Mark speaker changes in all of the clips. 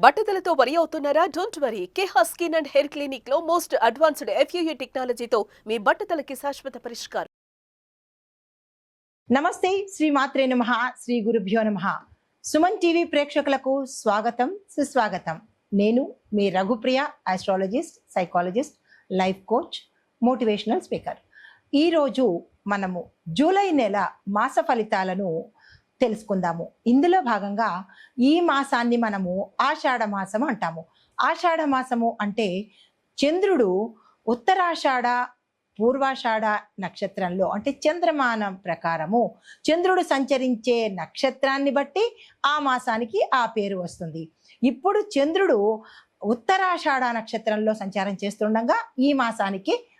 Speaker 1: బట్టతలతో worry అవుతున్నారా? Don't worry Keha skin and hair క్లినిక్లో most advanced FUE టెక్నాలజీతో మీ బట్టతలకి శాశ్వత పరిష్కారం.
Speaker 2: నమస్తే. శ్రీ మాత్రే నమ. శ్రీ గురుభ్యో నమ. సుమన్ టీవీ ప్రేక్షకులకు స్వాగతం సుస్వాగతం. నేను మీ Raghupriya astrologist psychologist life coach motivational speaker ఈరోజు మనము జూలై నెల మాస ఫలితాలను తెలుసుకుందాము. ఇందులో భాగంగా ఈ మాసాన్ని మనము ఆషాఢ మాసం అంటాము. ఆషాఢ మాసము అంటే చంద్రుడు ఉత్తరాషాఢ పూర్వాషాఢ నక్షత్రంలో అంటే చంద్రమానం ప్రకారము చంద్రుడు సంచరించే నక్షత్రాన్ని బట్టి ఆ మాసానికి ఆ పేరు వస్తుంది. ఇప్పుడు చంద్రుడు ఉత్తరాషాఢ నక్షత్రంలో సంచారం చేస్తుండగా ఈ మాసానికి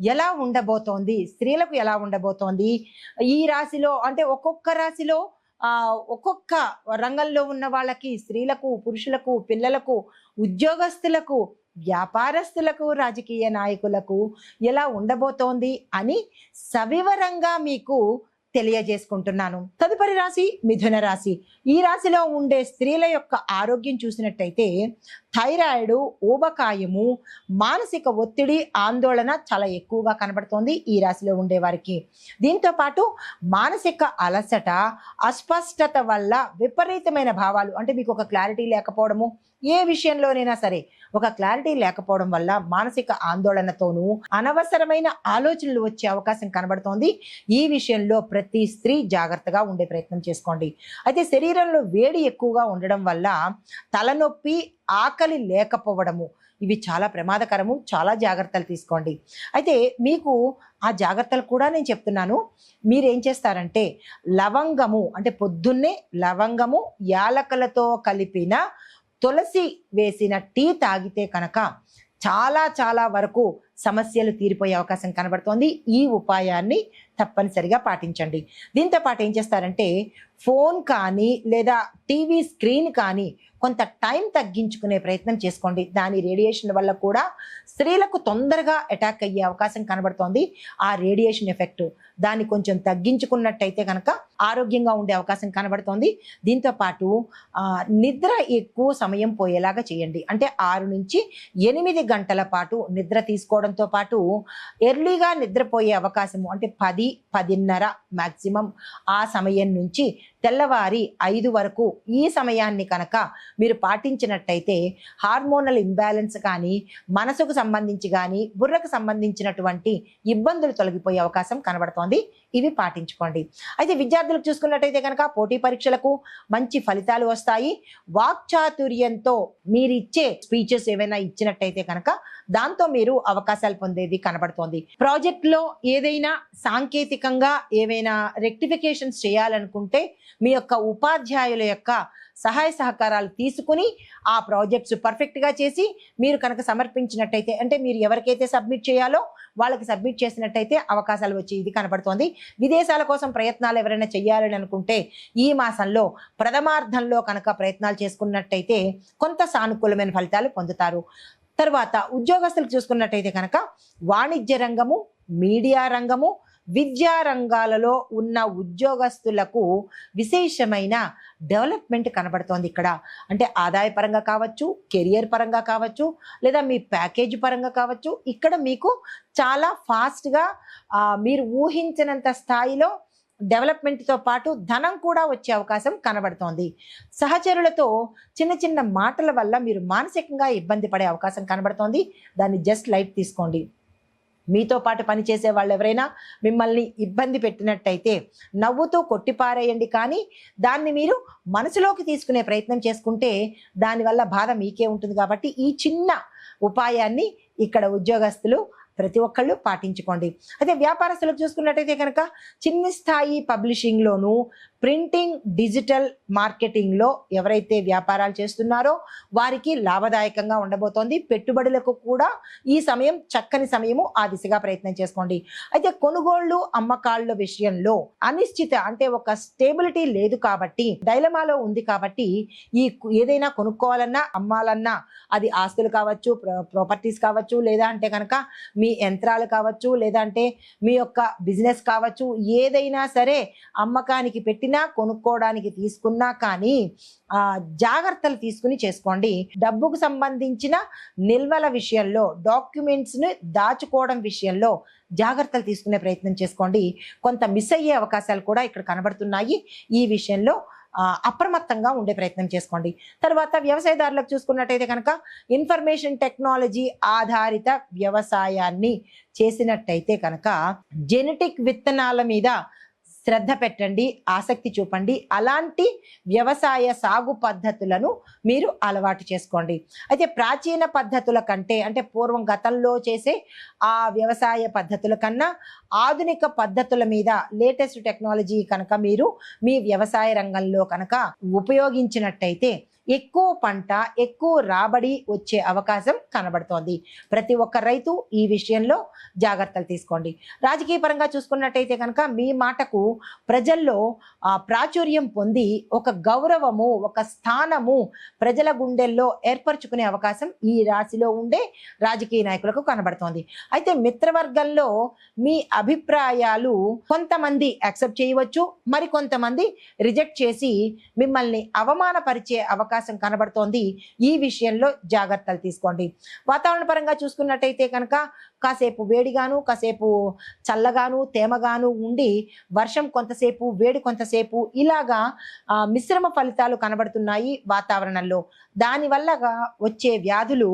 Speaker 2: ఎలా ఉండబోతోంది? స్త్రీలకు ఎలా ఉండబోతోంది? ఈ రాశిలో అంటే ఒక్కొక్క రాశిలో ఒక్కొక్క రంగంలో ఉన్న వాళ్ళకి స్త్రీలకు పురుషులకు పిల్లలకు ఉద్యోగస్తులకు వ్యాపారస్తులకు రాజకీయ నాయకులకు ఎలా ఉండబోతోంది అని సవివరంగా మీకు తెలియజేసుకుంటున్నాను. తదుపరి రాశి మిథున రాశి. ఈ రాశిలో ఉండే స్త్రీల యొక్క ఆరోగ్యం చూసినట్టయితే థైరాయిడ్ ఊబకాయము మానసిక ఒత్తిడి ఆందోళన చాలా ఎక్కువగా కనబడుతోంది ఈ రాశిలో ఉండే వారికి. దీంతో పాటు మానసిక అలసట అస్పష్టత వల్ల విపరీతమైన భావాలు అంటే మీకు ఒక క్లారిటీ లేకపోవడము ఏ విషయంలోనైనా సరే ఒక క్లారిటీ లేకపోవడం వల్ల మానసిక ఆందోళనతోనూ అనవసరమైన ఆలోచనలు వచ్చే అవకాశం కనబడుతోంది. ఈ విషయంలో ప్రతి స్త్రీ జాగ్రత్తగా ఉండే ప్రయత్నం చేసుకోండి. అయితే శరీరంలో వేడి ఎక్కువగా ఉండడం వల్ల తలనొప్పి ఆకలి లేకపోవడము ఇవి చాలా ప్రమాదకరము చాలా జాగ్రత్తలు తీసుకోండి. అయితే మీకు ఆ జాగ్రత్తలు కూడా నేను చెప్తున్నాను. మీరు ఏం చేస్తారంటే లవంగము అంటే పొద్దున్నే లవంగము యాలకలతో కలిపిన తులసి వేసిన టీ తాగితే కనుక చాలా చాలా వరకు సమస్యలు తీరిపోయే అవకాశం కనబడుతోంది. ఈ ఉపాయాన్ని తప్పనిసరిగా పాటించండి. దీంతో పాటు ఏం చేస్తారంటే ఫోన్ కానీ లేదా టీవీ స్క్రీన్ కానీ కొంత టైం తగ్గించుకునే ప్రయత్నం చేసుకోండి. దాని రేడియేషన్ వల్ల కూడా స్త్రీలకు తొందరగా అటాక్ అయ్యే అవకాశం కనబడుతోంది. ఆ రేడియేషన్ ఎఫెక్ట్ దాన్ని కొంచెం తగ్గించుకున్నట్టయితే కనుక ఆరోగ్యంగా ఉండే అవకాశం కనబడుతోంది. దీంతో పాటు నిద్ర ఎక్కువ సమయం పోయేలాగా చేయండి. అంటే ఆరు నుంచి ఎనిమిది గంటల పాటు నిద్ర తీసుకోవడంతో పాటు ఎర్లీగా నిద్రపోయే అవకాశము అంటే పది పదిన్నర మ్యాక్సిమం ఆ సమయం నుంచి తెల్లవారి ఐదు వరకు ఈ సమయాన్ని కనుక మీరు పాటించినట్టయితే హార్మోనల్ ఇంబ్యాలెన్స్ కానీ మనసుకు సంబంధించి కానీ బుర్రకు సంబంధించినటువంటి ఇబ్బందులు తొలగిపోయే అవకాశం కనబడుతోంది. ఇవి పాటించుకోండి. అయితే విద్యార్థులకు చూసుకున్నట్టయితే కనుక పోటీ పరీక్షలకు మంచి ఫలితాలు వస్తాయి. వాక్చాతుర్యంతో మీరు ఇచ్చే స్పీచెస్ ఏవైనా ఇచ్చినట్టయితే కనుక దాంతో మీరు అవకాశాలు పొందేది కనబడుతోంది. ప్రాజెక్ట్లో ఏదైనా సాంకేతికంగా ఏవైనా రెక్టిఫికేషన్స్ చేయాలనుకుంటే మీ యొక్క ఉపాధ్యాయుల యొక్క సహాయ సహకారాలు తీసుకుని ఆ ప్రాజెక్ట్స్ పర్ఫెక్ట్గా చేసి మీరు కనుక సమర్పించినట్టయితే అంటే మీరు ఎవరికైతే సబ్మిట్ చేయాలో వాళ్ళకి సబ్మిట్ చేసినట్టయితే అవకాశాలు వచ్చి ఇది కనబడుతోంది విదేశాల కోసం ప్రయత్నాలు ఎవరైనా చేయాలని అనుకుంటే ఈ మాసంలో ప్రథమార్థంలో కనుక ప్రయత్నాలు చేసుకున్నట్టయితే కొంత సానుకూలమైన ఫలితాలు పొందుతారు. తర్వాత ఉద్యోగస్తులకు చూసుకున్నట్టయితే కనుక వాణిజ్య రంగము మీడియా రంగము విద్యా రంగాలలో ఉన్న ఉద్యోగస్తులకు విశేషమైన డెవలప్మెంట్ కనబడుతోంది ఇక్కడ. అంటే ఆదాయ పరంగా కావచ్చు కెరియర్ పరంగా కావచ్చు లేదా మీ ప్యాకేజ్ పరంగా కావచ్చు ఇక్కడ మీకు చాలా ఫాస్ట్గా మీరు ఊహించినంత స్థాయిలో డెవలప్మెంట్తో పాటు ధనం కూడా వచ్చే అవకాశం కనబడుతోంది. సహచరులతో చిన్న చిన్న మాటల వల్ల మీరు మానసికంగా ఇబ్బంది పడే అవకాశం కనబడుతోంది. దాన్ని జస్ట్ లైట్ తీసుకోండి. మీతో పాటు పనిచేసే వాళ్ళు ఎవరైనా మిమ్మల్ని ఇబ్బంది పెట్టినట్టయితే నవ్వుతూ కొట్టిపారేయండి. కానీ దాన్ని మీరు మనసులోకి తీసుకునే ప్రయత్నం చేసుకుంటే దానివల్ల బాధ మీకే ఉంటుంది కాబట్టి ఈ చిన్న ఉపాయాన్ని ఇక్కడ ఉద్యోగస్తులు ప్రతి ఒక్కళ్ళు పాటించుకోండి. అయితే వ్యాపారస్తులకు చూసుకున్నట్టయితే కనుక చిన్న స్థాయి పబ్లిషింగ్లోనూ ప్రింటింగ్ డిజిటల్ మార్కెటింగ్లో ఎవరైతే వ్యాపారాలు చేస్తున్నారో వారికి లాభదాయకంగా ఉండబోతోంది. పెట్టుబడులకు కూడా ఈ సమయం చక్కని సమయము ఆ దిశగా ప్రయత్నం చేసుకోండి. అయితే కొనుగోళ్ళు అమ్మకాళ్ళ విషయంలో అనిశ్చిత అంటే ఒక స్టేబిలిటీ లేదు కాబట్టి డైలమాలో ఉంది కాబట్టి ఈ ఏదైనా కొనుక్కోవాలన్నా అమ్మాలన్నా అది ఆస్తులు కావచ్చు ప్రాపర్టీస్ కావచ్చు లేదా అంటే కనుక మీ యంత్రాలు కావచ్చు లేదా అంటే మీ యొక్క బిజినెస్ కావచ్చు ఏదైనా సరే అమ్మకానికి పెట్టిన కొనుక్కోవడానికి తీసుకున్నా కానీ ఆ, జాగ్రత్తలు తీసుకుని చేసుకోండి. డబ్బుకు సంబంధించిన నిల్వల విషయంలో డాక్యుమెంట్స్ని దాచుకోవడం విషయంలో జాగ్రత్తలు తీసుకునే ప్రయత్నం చేసుకోండి. కొంత మిస్ అయ్యే అవకాశాలు కూడా ఇక్కడ కనబడుతున్నాయి. ఈ విషయంలో అప్రమత్తంగా ఉండే ప్రయత్నం చేసుకోండి. తర్వాత వ్యవసాయదారులకు చూసుకున్నట్టయితే కనుక ఇన్ఫర్మేషన్ టెక్నాలజీ ఆధారిత వ్యవసాయాన్ని చేసినట్టయితే కనుక జెనెటిక్ విత్తనాల మీద శ్రద్ధ పెట్టండి ఆసక్తి చూపండి. అలాంటి వ్యవసాయ సాగు పద్ధతులను మీరు అలవాటు చేసుకోండి. అయితే ప్రాచీన పద్ధతుల కంటే అంటే పూర్వం గతంలో చేసే ఆ వ్యవసాయ పద్ధతుల కన్నా ఆధునిక పద్ధతుల మీద లేటెస్ట్ టెక్నాలజీ కనుక మీరు మీ వ్యవసాయ రంగంలో కనుక ఉపయోగించినట్టయితే ఎక్కువ పంట ఎక్కువ రాబడి వచ్చే అవకాశం కనబడుతోంది. ప్రతి ఒక్క రైతు ఈ విషయంలో జాగ్రత్తలు తీసుకోండి. రాజకీయ పరంగా చూసుకున్నట్టయితే కనుక మీ మాటకు ప్రజల్లో ఆ, ప్రాచుర్యం పొంది ఒక గౌరవము ఒక స్థానము ప్రజల గుండెల్లో ఏర్పరచుకునే అవకాశం ఈ రాశిలో ఉండే రాజకీయ నాయకులకు కనబడుతోంది. అయితే మిత్రవర్గంలో మీ అభిప్రాయాలు కొంతమంది యాక్సెప్ట్ చేయవచ్చు మరి కొంతమంది రిజెక్ట్ చేసి మిమ్మల్ని అవమానపరిచే అవకాశం అవకాశం కనబడుతోంది. ఈ విషయంలో జాగ్రత్తలు తీసుకోండి. వాతావరణ పరంగా చూసుకున్నట్టయితే కనుక కాసేపు వేడిగాను కాసేపు చల్లగాను తేమగాను ఉండి వర్షం కొంతసేపు వేడి కొంతసేపు ఇలాగా ఆ, మిశ్రమ ఫలితాలు కనబడుతున్నాయి వాతావరణంలో. దానివల్లగా వచ్చే వ్యాధులు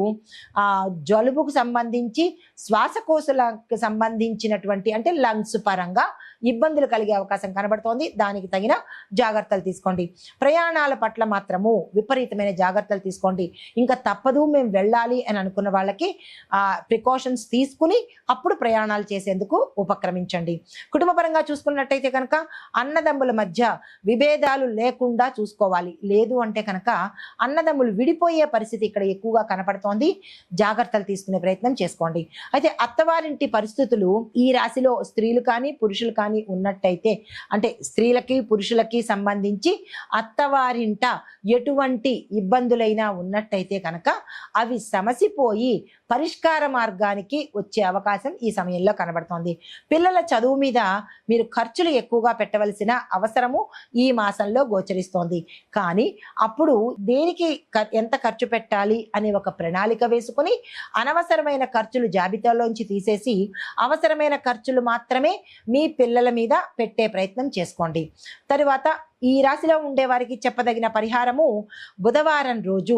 Speaker 2: ఆ, జలుబుకు సంబంధించి శ్వాసకోశలకు సంబంధించినటువంటి అంటే లంగ్స్ పరంగా ఇబ్బందులు కలిగే అవకాశం కనబడుతోంది. దానికి తగిన జాగ్రత్తలు తీసుకోండి. ప్రయాణాల పట్ల మాత్రము విపరీతమైన జాగ్రత్తలు తీసుకోండి. ఇంకా తప్పదు మేము వెళ్ళాలి అని అనుకున్న వాళ్ళకి ప్రికాషన్స్ తీసుకుని అప్పుడు ప్రయాణాలు చేసేందుకు ఉపక్రమించండి. కుటుంబపరంగా చూసుకున్నట్టయితే కనుక అన్నదమ్ముల మధ్య విభేదాలు లేకుండా చూసుకోవాలి. లేదు అంటే కనుక అన్నదమ్ములు విడిపోయే పరిస్థితి ఇక్కడ ఎక్కువగా కనపడుతోంది. జాగ్రత్తలు తీసుకునే ప్రయత్నం చేసుకోండి. అయితే అత్తవారింటి పరిస్థితులు ఈ రాశిలో స్త్రీలు కానీ పురుషులు కానీ ఉన్నట్టయితే అంటే స్త్రీలకి పురుషులకి సంబంధించి అత్తవారింట ఎటువంటి ఇబ్బందులైనా ఉన్నట్టయితే కనుక అవి సమసిపోయి పరిష్కార మార్గానికి వచ్చే అవకాశం ఈ సమయంలో కనబడుతోంది. పిల్లల చదువు మీద మీరు ఖర్చులు ఎక్కువగా పెట్టవలసిన అవసరము ఈ మాసంలో గోచరిస్తోంది. కానీ అప్పుడు దేనికి ఎంత ఖర్చు పెట్టాలి అనే ఒక ప్రణాళిక వేసుకుని అనవసరమైన ఖర్చులు జాబితాలోంచి తీసేసి అవసరమైన ఖర్చులు మాత్రమే మీ పిల్లల మీద పెట్టే ప్రయత్నం చేసుకోండి. తరువాత ఈ రాశిలో ఉండే వారికి చెప్పదగిన పరిహారము బుధవారం రోజు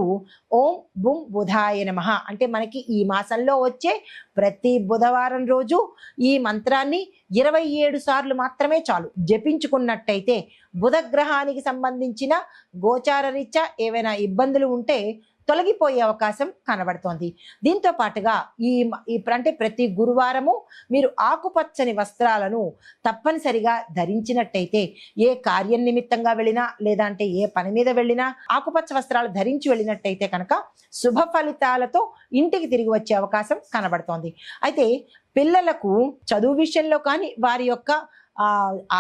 Speaker 2: ఓం బుం బుధాయ నమః. అంటే మనకి ఈ మాసంలో వచ్చే ప్రతి బుధవారం రోజు ఈ మంత్రాన్ని ఇరవై ఏడు సార్లు మాత్రమే చాలు. జపించుకున్నట్టయితే బుధ గ్రహానికి సంబంధించిన గోచార రీత్యా ఏవైనా ఇబ్బందులు ఉంటే తొలగిపోయే అవకాశం కనబడుతోంది. దీంతో పాటుగా ఈ అంటే ప్రతి గురువారము మీరు ఆకుపచ్చని వస్త్రాలను తప్పనిసరిగా ధరించినట్టయితే ఏ కార్యం నిమిత్తంగా వెళ్ళినా లేదా అంటే ఏ పని మీద వెళ్ళినా ఆకుపచ్చ వస్త్రాలు ధరించి వెళ్ళినట్టయితే కనుక శుభ ఫలితాలతో ఇంటికి తిరిగి వచ్చే అవకాశం కనబడుతోంది. అయితే పిల్లలకు చదువు విషయంలో కానీ వారి యొక్క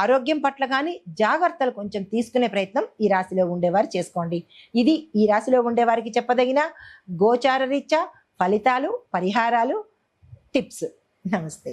Speaker 2: ఆరోగ్యం పట్ల కానీ జాగ్రత్తలు కొంచెం తీసుకునే ప్రయత్నం ఈ రాశిలో ఉండేవారు చేసుకోండి. ఇది ఈ రాశిలో ఉండేవారికి చెప్పదగిన గోచార రీత్యా ఫలితాలు పరిహారాలు టిప్స్. నమస్తే.